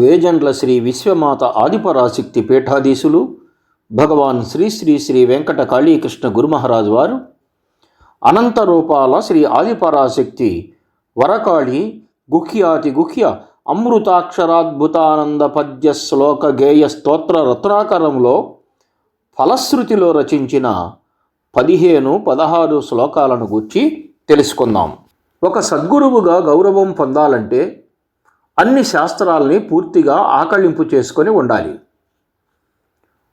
వేజండ్ల శ్రీ విశ్వమాత ఆదిపరాశక్తి పీఠాధీశులు భగవాన్ శ్రీ శ్రీ శ్రీ వెంకట కాళీకృష్ణ గురుమహారాజు వారు అనంత రూపాల శ్రీ ఆదిపరాశక్తి వరకాళి గుఖ్యాతి గుఖ్య అమృతాక్షరాద్భుతానంద పద్య శ్లోక గేయ స్తోత్ర రత్నాకరంలో ఫలశ్రుతిలో రచించిన పదిహేను పదహారు శ్లోకాలను గుర్చి తెలుసుకుందాం. ఒక సద్గురువుగా గౌరవం పొందాలంటే అన్ని శాస్త్రాల్ని పూర్తిగా ఆకళింపు చేసుకొని ఉండాలి.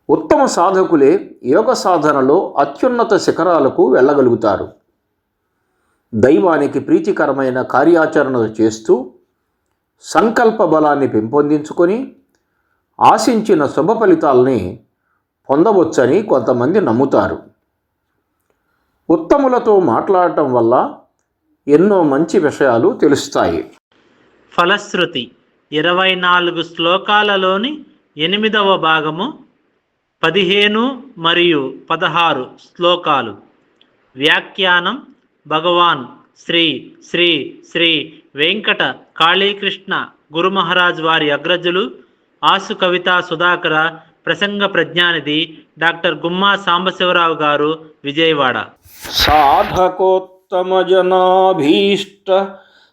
ఉత్తమ సాధకులే యోగ సాధనలో అత్యున్నత శిఖరాలకు వెళ్ళగలుగుతారు. దైవానికి ప్రీతికరమైన కార్యాచరణలు చేస్తూ సంకల్ప బలాన్ని పెంపొందించుకొని ఆశించిన శుభ ఫలితాల్ని పొందవచ్చని కొంతమంది నమ్ముతారు. ఉత్తములతో మాట్లాడటం వల్ల ఎన్నో మంచి విషయాలు తెలుస్తాయి. ఫలశ్రుతి. ఇరవై నాలుగు శ్లోకాలలోని ఎనిమిదవ భాగము పదిహేను మరియు పదహారు శ్లోకాలు. వ్యాఖ్యానం భగవాన్ శ్రీ శ్రీ శ్రీ వెంకట కాళీకృష్ణ గురుమహారాజ్ వారి అగ్రజులు ఆసు కవిత సుధాకర ప్రసంగ ప్రజ్ఞానిధి డాక్టర్ గుమ్మా సాంబశివరావు గారు విజయవాడ. సాధకోత్తమ జనాభీష్ట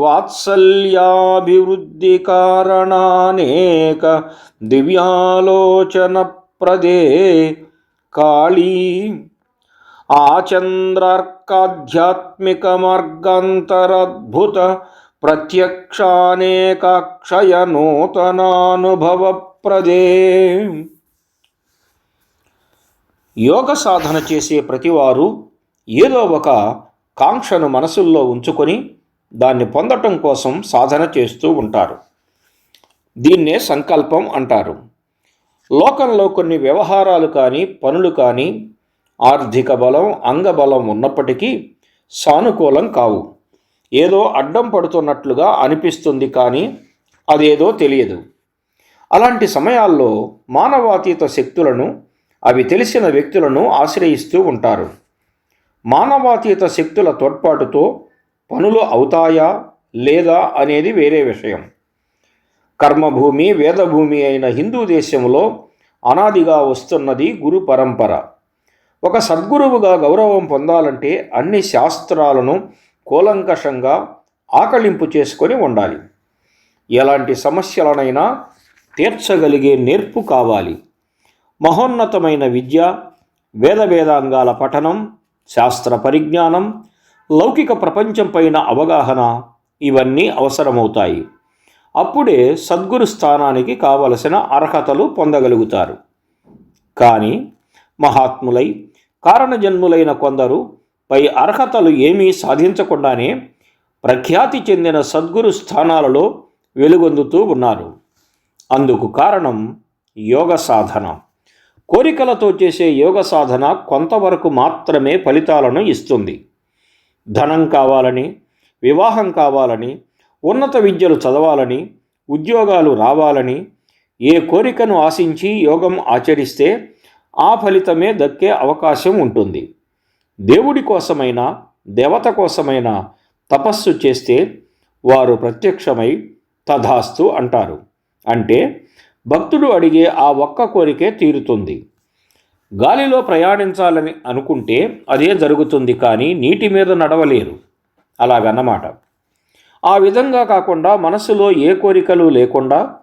వాత్సల్యాభివృద్ధి కారణానేక దివ్యాలోచన ప్రదే కాళీ. ఆచంద్రార్కాధ్యాత్మిక మార్గాంతరద్భుత ప్రత్యక్షానేకాక్షయ నూతనానుభవ ప్రదే యోగ సాధన చేసే ప్రతివారు ఏదో ఒక కాంక్షను మనసుల్లో ఉంచుకొని దాన్ని పొందటం కోసం సాధన చేస్తూ ఉంటారు. దీన్నే సంకల్పం అంటారు. లోకంలో కొన్ని వ్యవహారాలు కానీ పనులు కానీ ఆర్థిక బలం అంగబలం ఉన్నప్పటికీ సానుకూలం కావు. ఏదో అడ్డం పడుతున్నట్లుగా అనిపిస్తుంది కానీ అదేదో తెలియదు. అలాంటి సమయాల్లో మానవాతీత శక్తులను అవి తెలిసిన వ్యక్తులను ఆశ్రయిస్తూ ఉంటారు. మానవాతీత శక్తుల తోడ్పాటుతో పనులు అవుతాయా లేదా అనేది వేరే విషయం. కర్మభూమి వేదభూమి అయిన హిందూ దేశంలో అనాదిగా వస్తున్నది గురు పరంపర. ఒక సద్గురువుగా గౌరవం పొందాలంటే అన్ని శాస్త్రాలను కూలంకషంగా ఆకళింపు చేసుకొని ఉండాలి. ఎలాంటి సమస్యలనైనా తీర్చగలిగే నేర్పు కావాలి. మహోన్నతమైన విద్య వేద వేదాంగాల పఠనం శాస్త్ర పరిజ్ఞానం లౌకిక ప్రపంచం పైన అవగాహన ఇవన్నీ అవసరమవుతాయి. అప్పుడే సద్గురు స్థానానికి కావలసిన అర్హతలు పొందగలుగుతారు. కానీ మహాత్ములై కారణజన్ములైన కొందరు పై అర్హతలు ఏమీ సాధించకుండానే ప్రఖ్యాతి చెందిన సద్గురు స్థానాలలో వెలుగొందుతూ ఉన్నారు. అందుకు కారణం యోగ సాధన. కోరికలతో చేసే యోగ సాధన కొంతవరకు మాత్రమే ఫలితాలను ఇస్తుంది. ధనం కావాలని వివాహం కావాలని ఉన్నత విద్యలు చదవాలని ఉద్యోగాలు రావాలని ఏ కోరికను ఆశించి యోగం ఆచరిస్తే ఆ ఫలితమే దక్కే అవకాశం ఉంటుంది. దేవుడి కోసమైనా దేవత కోసమైనా తపస్సు చేస్తే వారు ప్రత్యక్షమై తథాస్తు అంటారు. అంటే భక్తుడు అడిగే ఆ ఒక్క కోరికే తీరుతుంది. గాలిలో ప్రయాణించాలని అనుకుంటే అదే జరుగుతుంది కానీ నీటి మీద నడవలేరు. అలాగన్నమాట. ఆ విధంగా కాకుండా మనసులో ఏ కోరికలు లేకుండా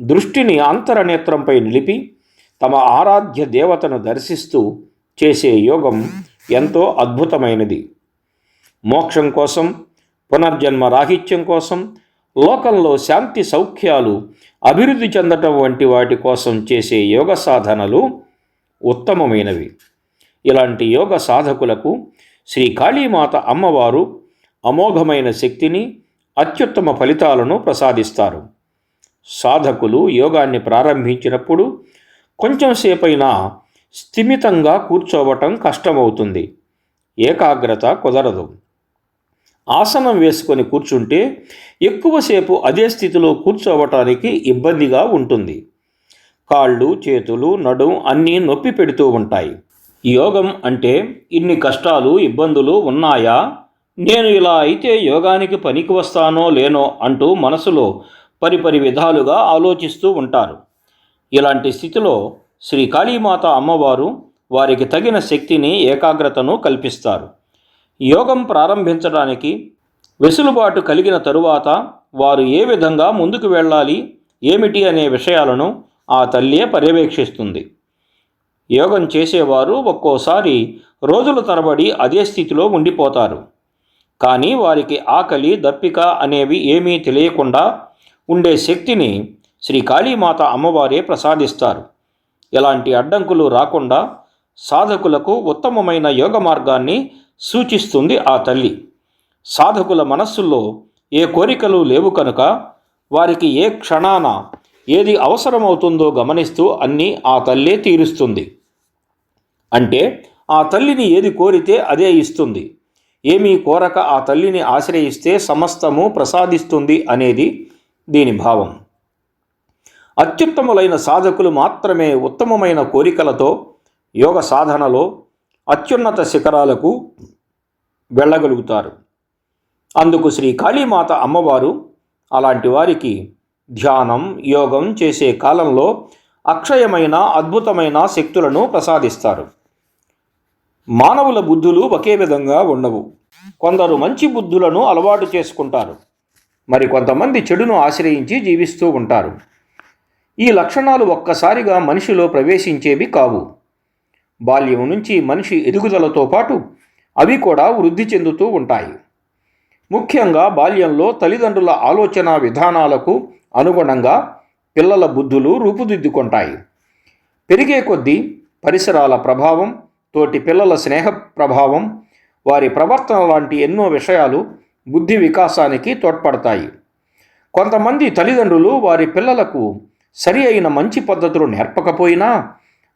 దృష్టిని అంతరనేత్రంపై నిలిపి తమ ఆరాధ్య దేవతను దర్శిస్తూ చేసే యోగం ఎంతో అద్భుతమైనది. మోక్షం కోసం పునర్జన్మ రాహిత్యం కోసం లోకంలో శాంతి సౌఖ్యాలు అభివృద్ధి చెందటం వంటి వాటి కోసం చేసే యోగ సాధనలు ఉత్తమమైనవి. ఇలాంటి యోగ సాధకులకు శ్రీ కాళీమాత అమ్మవారు అమోఘమైన శక్తిని అత్యుత్తమ ఫలితాలను ప్రసాదిస్తారు. సాధకులు యోగాన్ని ప్రారంభించినప్పుడు కొంచెం సేపైనా స్థిమితంగా కూర్చోవటం కష్టమవుతుంది. ఏకాగ్రత కుదరదు. ఆసనం వేసుకొని కూర్చుంటే ఎక్కువసేపు అదే స్థితిలో కూర్చోవటానికి ఇబ్బందిగా ఉంటుంది. కాళ్ళు చేతులు నడుం అన్నీ నొప్పి పెడుతూ ఉంటాయి. యోగం అంటే ఇన్ని కష్టాలు ఇబ్బందులు ఉన్నాయా? నేను ఇలా అయితే యోగానికి పనికి వస్తానో లేనో అంటూ మనసులో పరిపరి విధాలుగా ఆలోచిస్తూ ఉంటారు. ఇలాంటి స్థితిలో శ్రీ కాళీమాత అమ్మవారు వారికి తగిన శక్తిని ఏకాగ్రతను కల్పిస్తారు. యోగం ప్రారంభించడానికి వెసులుబాటు కలిగిన తరువాత వారు ఏ విధంగా ముందుకు వెళ్ళాలి ఏమిటి అనే విషయాలను ఆ తల్లియే పర్యవేక్షిస్తుంది. యోగం చేసేవారు ఒక్కోసారి రోజుల తరబడి అదే స్థితిలో ఉండిపోతారు. కానీ వారికి ఆకలి దప్పిక అనేవి ఏమీ తెలియకుండా ఉండే శక్తిని శ్రీ కాళీమాత అమ్మవారే ప్రసాదిస్తారు. ఎలాంటి అడ్డంకులు రాకుండా సాధకులకు ఉత్తమమైన యోగ మార్గాన్ని సూచిస్తుంది ఆ తల్లి. సాధకుల మనస్సుల్లో ఏ కోరికలు లేవు కనుక వారికి ఏ క్షణాన ఏది అవసరమవుతుందో గమనిస్తూ అన్నీ ఆ తల్లే తీరుస్తుంది. అంటే ఆ తల్లిని ఏది కోరితే అదే ఇస్తుంది. ఏమీ కోరక ఆ తల్లిని ఆశ్రయిస్తే సమస్తము ప్రసాదిస్తుంది అనేది దీని భావం. అత్యుత్తములైన సాధకులు మాత్రమే ఉత్తమమైన కోరికలతో యోగ సాధనలో అత్యున్నత శిఖరాలకు వెళ్ళగలుగుతారు. అందుకు శ్రీ కాళీమాత అమ్మవారు అలాంటి వారికి ధ్యానం యోగం చేసే కాలంలో అక్షయమైన అద్భుతమైన శక్తులను ప్రసాదిస్తారు. మానవుల బుద్ధులు ఒకే విధంగా ఉండవు. కొందరు మంచి బుద్ధులను అలవాటు చేసుకుంటారు. మరి కొంతమంది చెడును ఆశ్రయించి జీవిస్తూ ఉంటారు. ఈ లక్షణాలు ఒక్కసారిగా మనిషిలో ప్రవేశించేవి కావు. బాల్యం నుంచి మనిషి ఎదుగుదలతో పాటు అవి కూడా వృద్ధి చెందుతూ ఉంటాయి. ముఖ్యంగా బాల్యంలో తల్లిదండ్రుల ఆలోచన విధానాలకు అనుగుణంగా పిల్లల బుద్ధులు రూపుదిద్దుకుంటాయి. పెరిగే కొద్దీ పరిసరాల ప్రభావం తోటి పిల్లల స్నేహ ప్రభావం వారి ప్రవర్తన లాంటి ఎన్నో విషయాలు బుద్ధి వికాసానికి తోడ్పడతాయి. కొంతమంది తల్లిదండ్రులు వారి పిల్లలకు సరి అయిన మంచి పద్ధతులు నేర్పకపోయినా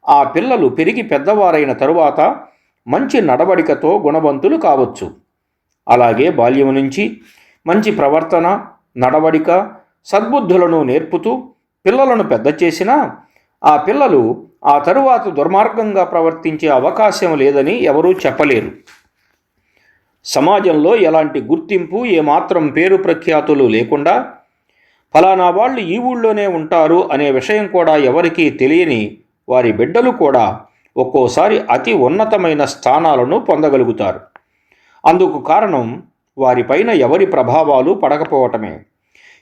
ఆ పిల్లలు పెరిగి పెద్దవారైన తరువాత మంచి నడవడికతో గుణవంతులు కావచ్చు. అలాగే బాల్యం నుంచి మంచి ప్రవర్తన నడవడిక సద్బుద్ధులను నేర్పుతూ పిల్లలను పెద్ద చేసినా ఆ పిల్లలు ఆ తరువాత దుర్మార్గంగా ప్రవర్తించే అవకాశం లేదని ఎవరూ చెప్పలేరు. సమాజంలో ఎలాంటి గుర్తింపు ఏమాత్రం పేరు ప్రఖ్యాతులు లేకుండా ఫలానా వాళ్ళు ఈ ఊళ్ళోనే ఉంటారు అనే విషయం కూడా ఎవరికీ తెలియని వారి బిడ్డలు కూడా ఒక్కోసారి అతి ఉన్నతమైన స్థానాలను పొందగలుగుతారు. అందుకు కారణం వారిపైన ఎవరి ప్రభావాలు పడకపోవటమే.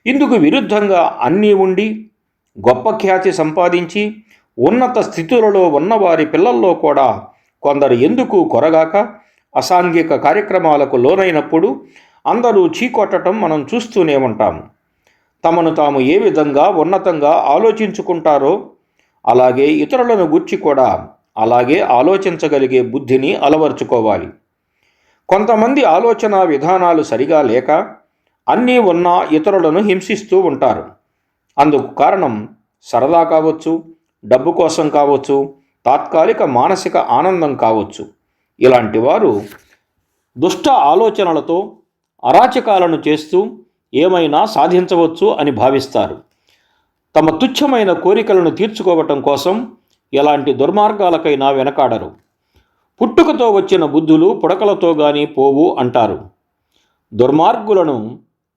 ఇందుకు విరుద్ధంగా అన్నీ ఉండి గొప్ప ఖ్యాతి సంపాదించి ఉన్నత స్థితులలో ఉన్న వారి పిల్లల్లో కూడా కొందరు ఎందుకు కొరగాక అసాంఘిక కార్యక్రమాలకు లోనైనప్పుడు అందరూ చీకొట్టడం మనం చూస్తూనే ఉంటాము తమను తాము ఏ విధంగా ఉన్నతంగా ఆలోచించుకుంటారో అలాగే ఇతరులను గుర్చి కూడా అలాగే ఆలోచించగలిగే బుద్ధిని అలవర్చుకోవాలి. కొంతమంది ఆలోచన విధానాలు సరిగా లేక అన్నీ ఉన్నా ఇతరులను హింసిస్తూ ఉంటారు. అందుకు కారణం సరదా కావచ్చు డబ్బు కోసం కావచ్చు తాత్కాలిక మానసిక ఆనందం కావచ్చు. ఇలాంటి వారు దుష్ట ఆలోచనలతో అరాచకాలను చేస్తూ ఏమైనా సాధించవచ్చు అని భావిస్తారు. తమ తుచ్చమైన కోరికలను తీర్చుకోవటం కోసం ఎలాంటి దుర్మార్గాలకైనా వెనకాడరు. పుట్టుకతో వచ్చిన బుద్ధులు పుడకలతో గాని పోవు అంటారు. దుర్మార్గులను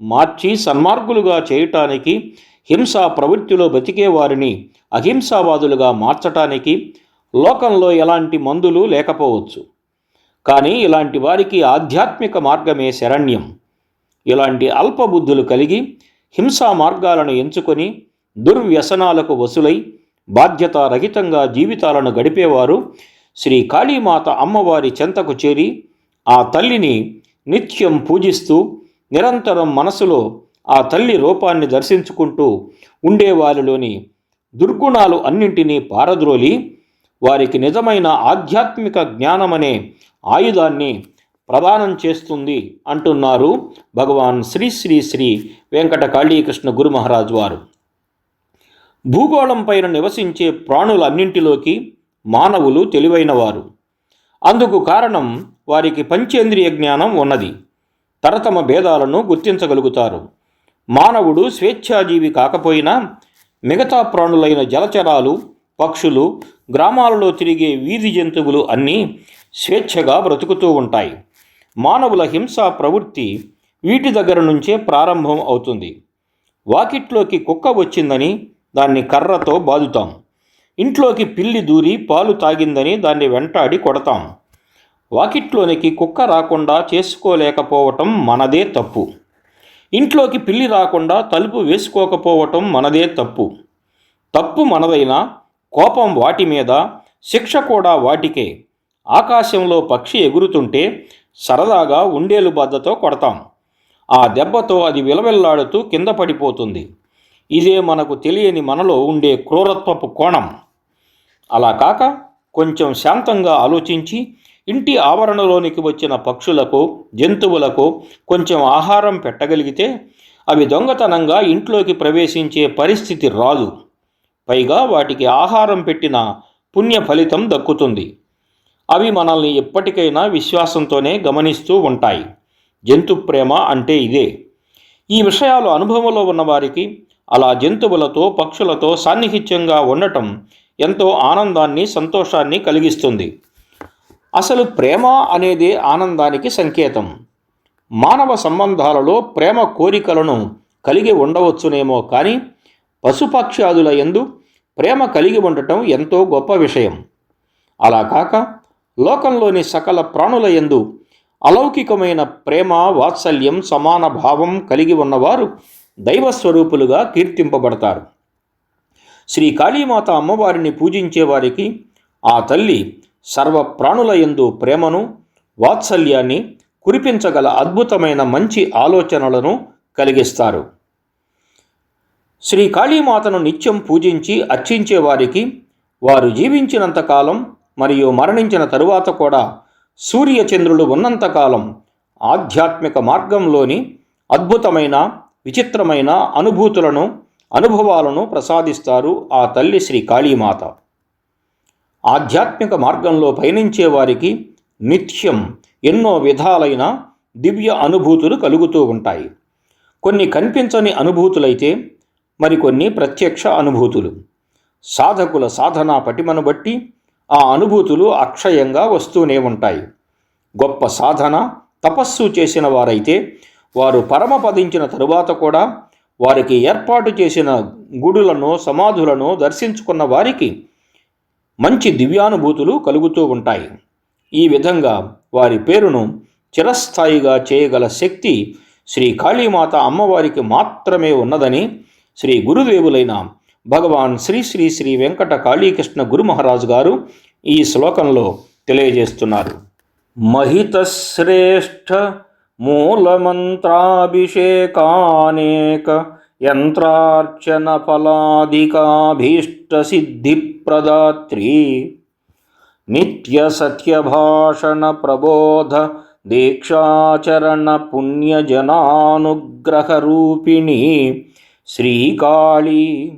మార్చి సన్మార్గులుగా చేయటానికి హింసా ప్రవృత్తిలో బతికే వారిని అహింసావాదులుగా మార్చటానికి లోకంలో ఎలాంటి మందులు లేకపోవచ్చు. కానీ ఇలాంటి వారికి ఆధ్యాత్మిక మార్గమే శరణ్యం. ఇలాంటి అల్పబుద్ధులు కలిగి హింసా మార్గాలను ఎంచుకొని దుర్వ్యసనాలకు వసులై బాధ్యతారహితంగా జీవితాలను గడిపేవారు శ్రీ కాళీమాత అమ్మవారి చెంతకు చేరి ఆ తల్లిని నిత్యం పూజిస్తూ నిరంతరం మనసులో ఆ తల్లి రూపాన్ని దర్శించుకుంటూ ఉండేవారిలోని దుర్గుణాలు అన్నింటినీ పారద్రోలి వారికి నిజమైన ఆధ్యాత్మిక జ్ఞానమనే ఆయుధాన్ని ప్రదానం చేస్తుంది అంటున్నారు భగవాన్ శ్రీ శ్రీ శ్రీ వెంకట కాళీకృష్ణ గురు మహారాజ్ వారు. భూగోళం పైన నివసించే ప్రాణులన్నింటిలోకి మానవులు తెలివైనవారు. అందుకు కారణం వారికి పంచేంద్రియ జ్ఞానం ఉన్నది. తరతమ భేదాలను గుర్తించగలుగుతారు. మానవుడు స్వేచ్ఛాజీవి కాకపోయినా మిగతా ప్రాణులైన జలచరాలు పక్షులు గ్రామాలలో తిరిగే వీధి జంతువులు అన్నీ స్వేచ్ఛగా బ్రతుకుతూ ఉంటాయి. మానవుల హింసా ప్రవృత్తి వీటి దగ్గర నుంచే ప్రారంభం అవుతుంది. వాకిట్లోకి కుక్క వచ్చిందని దాన్ని కర్రతో బాదుతాం. ఇంట్లోకి పిల్లి దూరి పాలు తాగిందని దాన్ని వెంటాడి కొడతాం. వాకిట్లోనికి కుక్క రాకుండా చేసుకోలేకపోవటం మనదే తప్పు. ఇంట్లోకి పిల్లి రాకుండా తలుపు వేసుకోకపోవటం మనదే తప్పు. తప్పు మనదైనా కోపం వాటి మీద శిక్ష కూడా వాటికే. ఆకాశంలో పక్షి ఎగురుతుంటే సరదాగా ఉండేలు బద్దతో కొడతాం. ఆ దెబ్బతో అది విలవిల్లాడుతూ కింద పడిపోతుంది. ఇదే మనకు తెలియని మనలో ఉండే క్రూరత్వపు కోణం. అలా కాక కొంచెం శాంతంగా ఆలోచించి ఇంటి ఆవరణలోనికి వచ్చిన పక్షులకు జంతువులకు కొంచెం ఆహారం పెట్టగలిగితే అవి దొంగతనంగా ఇంట్లోకి ప్రవేశించే పరిస్థితి రాదు. పైగా వాటికి ఆహారం పెట్టిన పుణ్య ఫలితం దక్కుతుంది. అవి మనల్ని ఎప్పటికైనా విశ్వాసంతోనే గమనిస్తూ ఉంటాయి. జంతు ప్రేమ అంటే ఇదే. ఈ విషయాలు అనుభవంలో ఉన్నవారికి అలా జంతువులతో పక్షులతో సాన్నిహిత్యంగా ఉండటం ఎంతో ఆనందాన్ని సంతోషాన్ని కలిగిస్తుంది. అసలు ప్రేమ అనేది ఆనందానికి సంకేతం. మానవ సంబంధాలలో ప్రేమ కోరికలను కలిగి ఉండవచ్చునేమో కానీ పశుపక్ష్యాదుల ఎందు ప్రేమ కలిగి ఉండటం ఎంతో గొప్ప విషయం. అలా కాక లోకంలోని సకల ప్రాణుల ఎందు అలౌకికమైన ప్రేమ వాత్సల్యం సమాన భావం కలిగి ఉన్నవారు దైవస్వరూపులుగా కీర్తింపబడతారు. శ్రీ కాళీమాత అమ్మవారిని పూజించే వారికి ఆ తల్లి సర్వ ప్రాణుల యందు ప్రేమను వాత్సల్యాన్ని కురిపించగల అద్భుతమైన మంచి ఆలోచనలను కలిగిస్తారు. శ్రీ కాళీమాతను నిత్యం పూజించి అర్చించే వారికి వారు జీవించినంతకాలం మరియు మరణించిన తరువాత కూడా సూర్యచంద్రులు ఉన్నంతకాలం ఆధ్యాత్మిక మార్గంలోని అద్భుతమైన విచిత్రమైన అనుభూతులను అనుభవాలను ప్రసాదిస్తారు ఆ తల్లి శ్రీ కాళీమాత. ఆధ్యాత్మిక మార్గంలో పయనించే వారికి నిత్యం ఎన్నో విధాలైన దివ్య అనుభూతులు కలుగుతూ ఉంటాయి. కొన్ని కనిపించని అనుభూతులైతే మరికొన్ని ప్రత్యక్ష అనుభూతులు. సాధకుల సాధనా పటిమను బట్టి ఆ అనుభూతులు అక్షయంగా వస్తూనే ఉంటాయి. గొప్ప సాధన తపస్సు చేసిన వారైతే వారు పరమపదించిన తరువాత కూడా వారికి ఏర్పాటు చేసిన గుడులను సమాధులను దర్శించుకున్న వారికి మంచి దివ్యానుభూతులు కలుగుతూ ఉంటాయి. ఈ విధంగా వారి పేరును చిరస్థాయిగా చేయగల శక్తి శ్రీ కాళీమాత అమ్మవారికి మాత్రమే ఉన్నదని శ్రీ గురుదేవులైన భగవాన్ శ్రీ శ్రీ శ్రీ వెంకట కాళీకృష్ణ గురు మహారాజు గారు ఈ శ్లోకంలో తెలియజేస్తున్నారు. మహితశ్రేష్ఠ మూలమంత్రాభిషేకానేక యంత్రార్చన ఫలాదికాభీష్ట సిద్ధిప్రదాత్రీ నిత్య సత్యభాషణ ప్రబోధ దీక్షాచరణ పుణ్యజనానుగ్రహరూపిణి శ్రీకాళీ.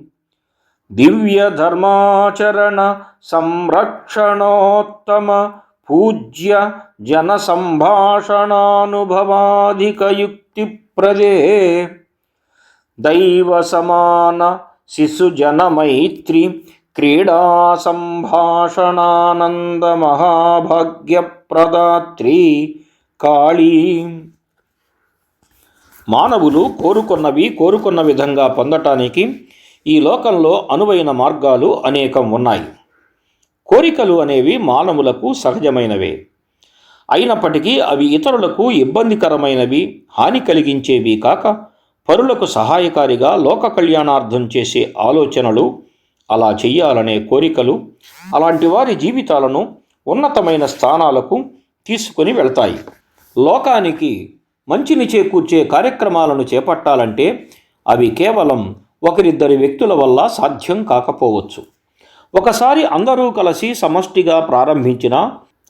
దివ్య ధర్మాచరణ సంరక్షణోత్తమ పూజ్య జన సంభాషణానుభవాధికయుక్తి ప్రదే దైవ సమాన శిశు జన మైత్రి క్రీడా సంభాషణానంద మహాభాగ్యప్రదాత్రి కాళీ. మానవులు కోరుకున్నవి కోరుకున్న విధంగా పొందటానికి ఈ లోకంలో అనువైన మార్గాలు అనేకం ఉన్నాయి. కోరికలు అనేవి మానవులకు సహజమైనవే. అయినప్పటికీ అవి ఇతరులకు ఇబ్బందికరమైనవి హాని కలిగించేవి కాక పరులకు సహాయకారిగా లోక కళ్యాణార్థం చేసే ఆలోచనలు అలా చెయ్యాలనే కోరికలు అలాంటి వారి జీవితాలను ఉన్నతమైన స్థానాలకు తీసుకుని వెళ్తాయి. లోకానికి మంచిని చేకూర్చే కార్యక్రమాలను చేపట్టాలంటే అవి కేవలం ఒకరిద్దరి వ్యక్తుల వల్ల సాధ్యం కాకపోవచ్చు. ఒకసారి అందరూ కలిసి సమష్టిగా ప్రారంభించినా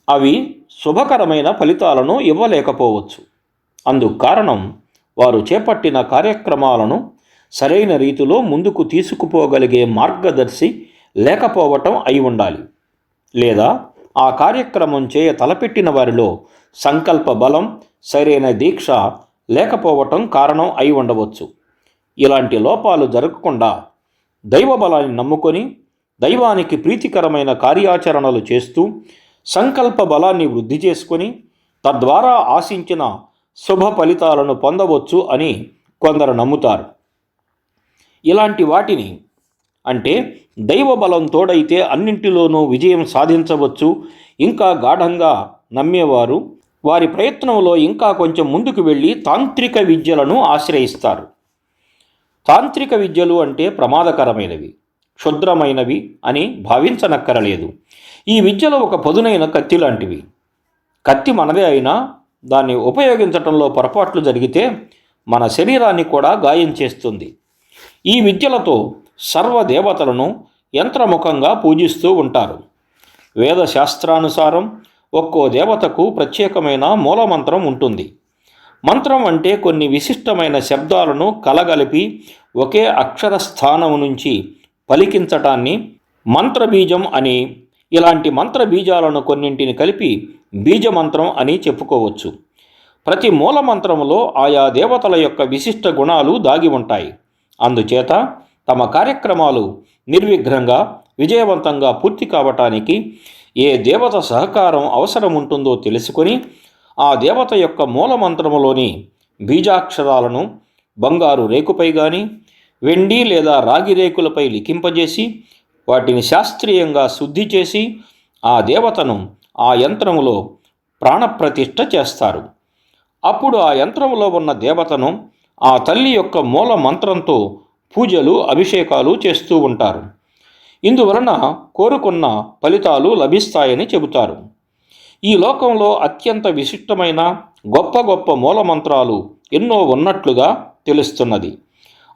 అవి శుభకరమైన ఫలితాలను ఇవ్వలేకపోవచ్చు. అందుకు కారణం వారు చేపట్టిన కార్యక్రమాలను సరైన రీతిలో ముందుకు తీసుకుపోగలిగే మార్గదర్శి లేకపోవటం అయి ఉండాలి. లేదా ఆ కార్యక్రమం చేయ తలపెట్టిన వారిలో సంకల్ప బలం సరైన దీక్ష లేకపోవటం కారణం అయి ఉండవచ్చు. ఇలాంటి లోపాలు జరగకుండా దైవ బలాన్ని నమ్ముకొని దైవానికి ప్రీతికరమైన కార్యాచరణలు చేస్తూ సంకల్ప బలాన్ని వృద్ధి చేసుకొని తద్వారా ఆశించిన శుభ ఫలితాలను పొందవచ్చు అని కొందరు నమ్ముతారు. ఇలాంటి వాటిని అంటే దైవ బలం తోడైతే అన్నింటిలోనూ విజయం సాధించవచ్చు ఇంకా గాఢంగా నమ్మేవారు. వారి ప్రయత్నంలో ఇంకా కొంచెం ముందుకు వెళ్ళి తాంత్రిక విద్యలను ఆశ్రయిస్తారు. తాంత్రిక విద్యలు అంటే ప్రమాదకరమైనవి. క్షుద్రమైనవి అని భావించనక్కరలేదు. ఈ విద్యలో ఒక పదునైన కత్తి లాంటివి. కత్తి మనదే అయినా దాన్ని ఉపయోగించటంలో పొరపాట్లు జరిగితే మన శరీరాన్ని కూడా గాయం చేస్తుంది. ఈ విద్యలతో సర్వదేవతలను యంత్రముఖంగా పూజిస్తూ ఉంటారు. వేద శాస్త్రానుసారం ఒక్కో దేవతకు ప్రత్యేకమైన మూలమంత్రం ఉంటుంది. మంత్రం అంటే కొన్ని విశిష్టమైన శబ్దాలను కలగలిపి ఒకే అక్షర స్థానం నుంచి పలికించటాన్ని మంత్రబీజం అని. ఇలాంటి మంత్ర బీజాలను కొన్నింటిని కలిపి బీజమంత్రం అని చెప్పుకోవచ్చు. ప్రతి మూల మంత్రములో ఆయా దేవతల యొక్క విశిష్ట గుణాలు దాగి ఉంటాయి. అందుచేత తమ కార్యక్రమాలు నిర్విఘ్నంగా విజయవంతంగా పూర్తి కావటానికి ఏ దేవత సహకారం అవసరం ఉంటుందో తెలుసుకొని ఆ దేవత యొక్క మూలమంత్రములోని బీజాక్షరాలను బంగారు రేకుపై కానీ వెండి లేదా రాగి రేకులపై లిఖింపజేసి వాటిని శాస్త్రీయంగా శుద్ధి చేసి ఆ దేవతను ఆ యంత్రములో ప్రాణప్రతిష్ఠ చేస్తారు. అప్పుడు ఆ యంత్రములో ఉన్న దేవతను ఆ తల్లి యొక్క మూల మంత్రంతో పూజలు అభిషేకాలు చేస్తూ ఉంటారు. ఇందువలన కోరుకున్న ఫలితాలు లభిస్తాయని చెబుతారు. ఈ లోకంలో అత్యంత విశిష్టమైన గొప్ప గొప్ప మూలమంత్రాలు ఎన్నో ఉన్నట్లుగా తెలుస్తున్నది.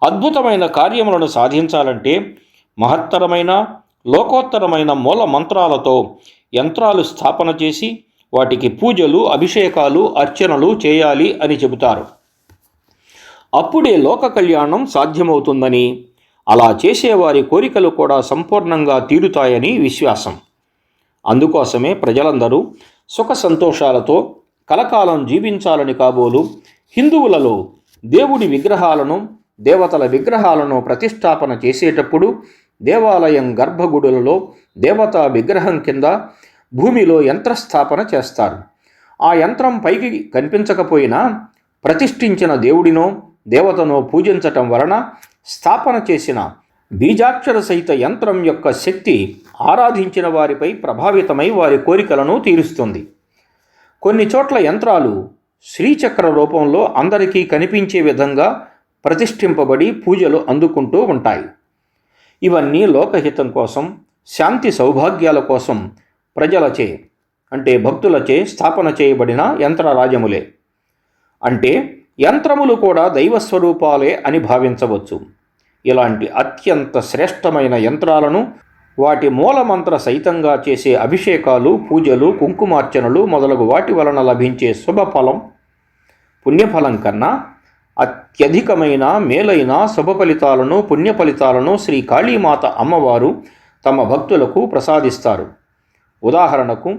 అద్భుతమైన కార్యములను సాధించాలంటే మహత్తరమైన లోకోత్తరమైన మూల మంత్రాలతో యంత్రాలు స్థాపన చేసి వాటికి పూజలు అభిషేకాలు అర్చనలు చేయాలి అని చెబుతారు. అప్పుడే లోక కళ్యాణం సాధ్యమవుతుందని అలా చేసేవారి కోరికలు కూడా సంపూర్ణంగా తీరుతాయని విశ్వాసం. అందుకోసమే ప్రజలందరూ సుఖ సంతోషాలతో కలకాలం జీవించాలని కాబోలు హిందువులలో దేవుడి విగ్రహాలను దేవతల విగ్రహాలను ప్రతిష్టాపన చేసేటప్పుడు దేవాలయం గర్భగుడులలో దేవతా విగ్రహం కింద భూమిలో యంత్రస్థాపన చేస్తారు. ఆ యంత్రం పైకి కనిపించకపోయినా ప్రతిష్ఠించిన దేవుడినో దేవతనో పూజించటం వలన స్థాపన చేసిన బీజాక్షర సహిత యంత్రం యొక్క శక్తి ఆరాధించిన వారిపై ప్రభావితమై వారి కోరికలను తీరుస్తుంది. కొన్ని చోట్ల యంత్రాలు శ్రీచక్ర రూపంలో అందరికీ కనిపించే విధంగా ప్రతిష్ఠింపబడి పూజలు అందుకుంటూ ఉంటాయి. ఇవన్నీ లోకహితం కోసం శాంతి సౌభాగ్యాల కోసం ప్రజలచే అంటే భక్తులచే స్థాపన చేయబడిన యంత్రరాజములే. అంటే యంత్రములు కూడా దైవస్వరూపాలే అని భావించవచ్చు. ఇలాంటి అత్యంత శ్రేష్టమైన యంత్రాలను వాటి మూలమంత్ర సహితంగా చేసే అభిషేకాలు పూజలు కుంకుమార్చనలు మొదలగు వాటి వలన లభించే శుభఫలం పుణ్యఫలం కన్నా అత్యధికమైన మేలైన శుభ ఫలితాలను పుణ్య ఫలితాలను శ్రీ కాళీమాత అమ్మవారు తమ భక్తులకు ప్రసాదిస్తారు. ఉదాహరణకు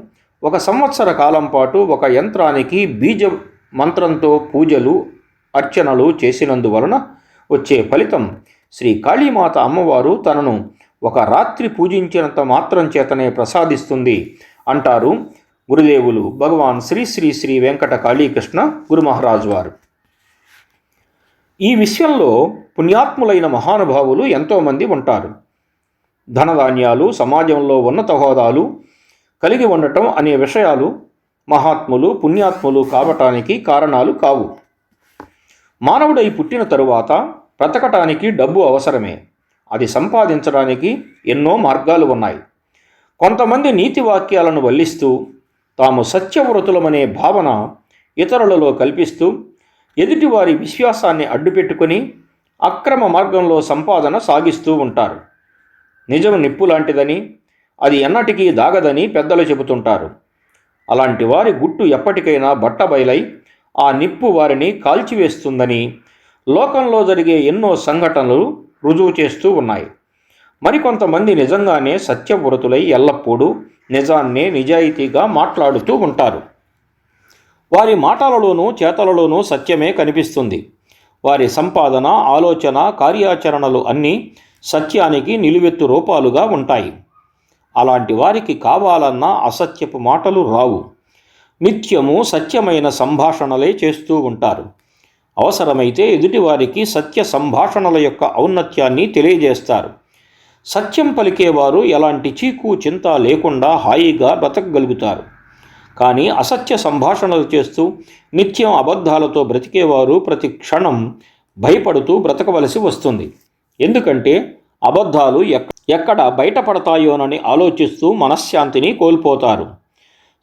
ఒక సంవత్సర కాలం పాటు ఒక యంత్రానికి బీజ మంత్రంతో పూజలు అర్చనలు చేసినందువలన వచ్చే ఫలితం శ్రీ కాళీమాత అమ్మవారు తనను ఒక రాత్రి పూజించినంత మాత్రం చేతనే ప్రసాదిస్తుంది అంటారు గురుదేవులు భగవాన్ శ్రీ శ్రీ శ్రీ వెంకట కాళీకృష్ణ గురు మహారాజు వారు. ఈ విషయంలో పుణ్యాత్ములైన మహానుభావులు ఎంతోమంది ఉంటారు. ధనధాన్యాలు సమాజంలో ఉన్నత హోదాలు కలిగి ఉండటం అనే విషయాలు మహాత్ములు పుణ్యాత్ములు కావటానికి కారణాలు కావు. మానవుడై పుట్టిన తరువాత బ్రతకటానికి డబ్బు అవసరమే. అది సంపాదించడానికి ఎన్నో మార్గాలు ఉన్నాయి. కొంతమంది నీతి వాక్యాలను వల్లిస్తూ తాము సత్యవ్రతులమనే భావన ఇతరులలో కల్పిస్తూ ఎదుటివారి విశ్వాసాన్ని అడ్డుపెట్టుకొని అక్రమ మార్గంలో సంపాదన సాగిస్తూ ఉంటారు. నిజం నిప్పు లాంటిదని అది ఎన్నటికీ దాగదని పెద్దలు చెబుతుంటారు. అలాంటి వారి గుట్టు ఎప్పటికైనా బట్టబయలై ఆ నిప్పు వారిని కాల్చివేస్తుందని లోకంలో జరిగే ఎన్నో సంఘటనలు రుజువు చేస్తూ ఉన్నాయి. మరికొంతమంది నిజంగానే సత్యవ్రతులై ఎల్లప్పుడూ నిజాన్నే నిజాయితీగా మాట్లాడుతూ ఉంటారు. వారి మాటలలోనూ చేతలలోనూ సత్యమే కనిపిస్తుంది. వారి సంపాదన ఆలోచన కార్యాచరణలు అన్నీ సత్యానికి నిలువెత్తు రూపాలుగా ఉంటాయి. అలాంటి వారికి కావాలన్న అసత్యపు మాటలు రావు. నిత్యము సత్యమైన సంభాషణలే చేస్తూ ఉంటారు. అవసరమైతే ఎదుటివారికి సత్య సంభాషణల యొక్క ఔన్నత్యాన్ని తెలియజేస్తారు. సత్యం పలికేవారు ఎలాంటి చీకు చింత లేకుండా హాయిగా బ్రతకగలుగుతారు. కానీ అసత్య సంభాషణలు చేస్తూ నిత్యం అబద్ధాలతో బ్రతికేవారు ప్రతి క్షణం భయపడుతూ బ్రతకవలసి వస్తుంది. ఎందుకంటే అబద్ధాలు ఎక్ ఎక్కడ బయటపడతాయోనని ఆలోచిస్తూ మనశ్శాంతిని కోల్పోతారు.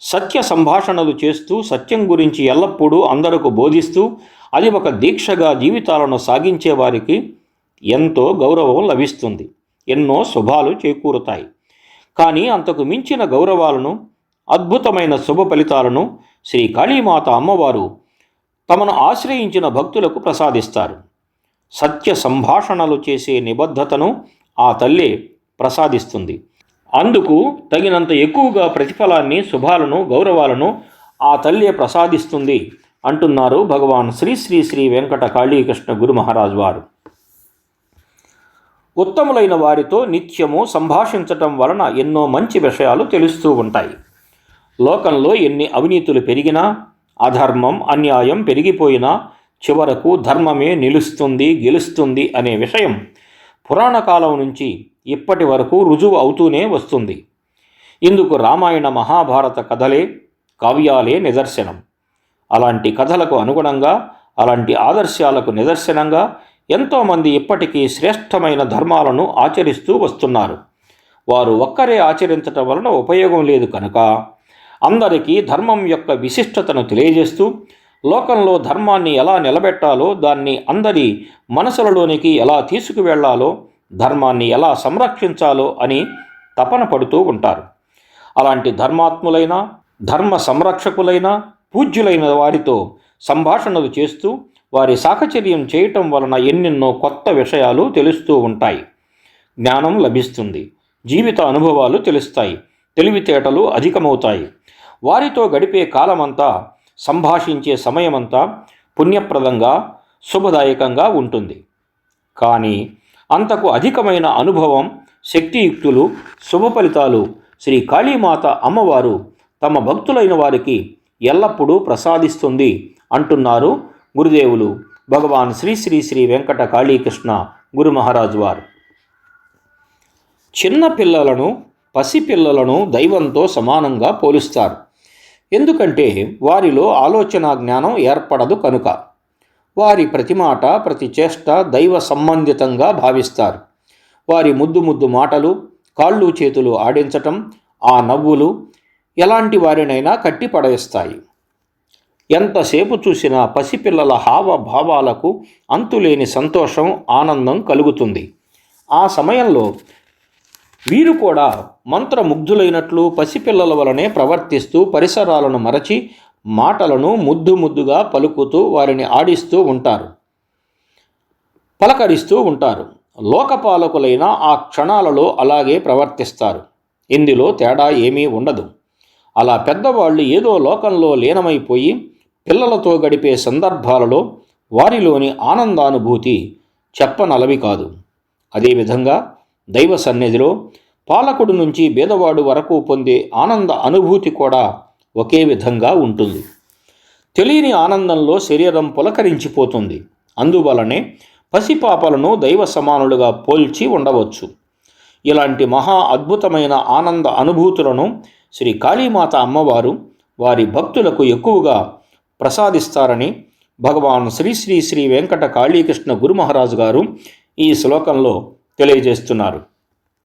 సత్య సంభాషణలు చేస్తూ సత్యం గురించి ఎల్లప్పుడూ అందరకు బోధిస్తూ అది ఒక దీక్షగా జీవితాలను సాగించే వారికి ఎంతో గౌరవం లభిస్తుంది. ఎన్నో శుభాలు చేకూరుతాయి. కానీ అంతకు మించిన గౌరవాలను అద్భుతమైన శుభ ఫలితాలను శ్రీ కాళీమాత అమ్మవారు తమను ఆశ్రయించిన భక్తులకు ప్రసాదిస్తారు. సత్య సంభాషణలు చేసే నిబద్ధతను ఆ తల్లే ప్రసాదిస్తుంది. అందుకు తగినంత ఎక్కువగా ప్రతిఫలాన్ని శుభాలను గౌరవాలను ఆ తల్లే ప్రసాదిస్తుంది అంటున్నారు భగవాన్ శ్రీ శ్రీ శ్రీ వెంకట కాళీకృష్ణ గురు మహారాజ్ వారు. ఉత్తములైన వారితో నిత్యము సంభాషించటం వలన ఎన్నో మంచి విషయాలు తెలుస్తూ ఉంటాయి. లోకంలో ఎన్ని అవినీతులు పెరిగినా అధర్మం అన్యాయం పెరిగిపోయినా చివరకు ధర్మమే నిలుస్తుంది గెలుస్తుంది అనే విషయం పురాణ కాలం నుంచి ఇప్పటి వరకు రుజువు అవుతూనే వస్తుంది. ఇందుకు రామాయణ మహాభారత కథలే కావ్యాలే నిదర్శనం. అలాంటి కథలకు అనుగుణంగా అలాంటి ఆదర్శాలకు నిదర్శనంగా ఎంతోమంది ఇప్పటికీ శ్రేష్టమైన ధర్మాలను ఆచరిస్తూ వస్తున్నారు. వారు ఒక్కరే ఆచరించటం వలన ఉపయోగం లేదు కనుక అందరికీ ధర్మం యొక్క విశిష్టతను తెలియజేస్తూ లోకంలో ధర్మాన్ని ఎలా నిలబెట్టాలో దాన్ని అందరి మనసులలోనికి ఎలా తీసుకువెళ్ళాలో ధర్మాన్ని ఎలా సంరక్షించాలో అని తపన పడుతూ ఉంటారు. అలాంటి ధర్మాత్ములైన ధర్మ సంరక్షకులైన పూజ్యులైన వారితో సంభాషణలు చేస్తూ వారి సాహచర్యం చేయటం వలన ఎన్నెన్నో కొత్త విషయాలు తెలుస్తూ ఉంటాయి. జ్ఞానం లభిస్తుంది. జీవిత అనుభవాలు తెలుస్తాయి. తెలివితేటలు అధికమవుతాయి. వారితో గడిపే కాలమంతా సంభాషించే సమయమంతా పుణ్యప్రదంగా శుభదాయకంగా ఉంటుంది. కానీ అంతకు అధికమైన అనుభవం శక్తియుక్తులు శుభ ఫలితాలు శ్రీ కాళీమాత అమ్మవారు తమ భక్తులైన వారికి ఎల్లప్పుడూ ప్రసాదిస్తుంది అంటున్నారు గురుదేవులు భగవాన్ శ్రీ శ్రీ శ్రీ వెంకట కాళీకృష్ణ గురు మహారాజు వారు. చిన్న పిల్లలను పసిపిల్లలను దైవంతో సమానంగా పోలుస్తారు. ఎందుకంటే వారిలో ఆలోచన జ్ఞానం ఏర్పడదు కనుక. వారి ప్రతి మాట ప్రతి చేష్ట దైవ సంబంధితంగా భావిస్తారు. వారి ముద్దు ముద్దు మాటలు కాళ్ళు చేతులు ఆడించటం ఆ నవ్వులు ఎలాంటి వారినైనా కట్టి పడవేస్తాయి ఎంతసేపు చూసినా పసిపిల్లల హావభావాలకు అంతులేని సంతోషం ఆనందం కలుగుతుంది. ఆ సమయంలో వీరు కూడా మంత్రముగ్ధులైనట్లు పసిపిల్లల వలనే ప్రవర్తిస్తూ పరిసరాలను మరచి మాటలను ముద్దు ముద్దుగా పలుకుతూ వారిని ఆడిస్తూ ఉంటారు. పలకరిస్తూ ఉంటారు. లోకపాలకులైన ఆ క్షణాలలో అలాగే ప్రవర్తిస్తారు. ఇందులో తేడా ఏమీ ఉండదు. అలా పెద్దవాళ్ళు ఏదో లోకంలో లీనమైపోయి పిల్లలతో గడిపే సందర్భాలలో వారిలోని ఆనందానుభూతి చెప్పనలవి కాదు. అదేవిధంగా దైవ సన్నిధిలో పాలకుడు నుంచి బీదవాడు వరకు పొందే ఆనంద అనుభూతి కూడా ఒకే విధంగా ఉంటుంది. తెలియని ఆనందంలో శరీరం పులకరించిపోతుంది. అందువలనే పసిపాపలను దైవ సమానులుగా పోల్చి ఉండవచ్చు. ఇలాంటి మహా అద్భుతమైన ఆనంద అనుభూతులను శ్రీ కాళీమాత అమ్మవారు వారి భక్తులకు ఎక్కువగా ప్రసాదిస్తారని భగవాన్ శ్రీ శ్రీ శ్రీ వెంకట కాళీకృష్ణ గురు మహారాజు గారు ఈ శ్లోకంలో తెలియజేస్తున్నారు.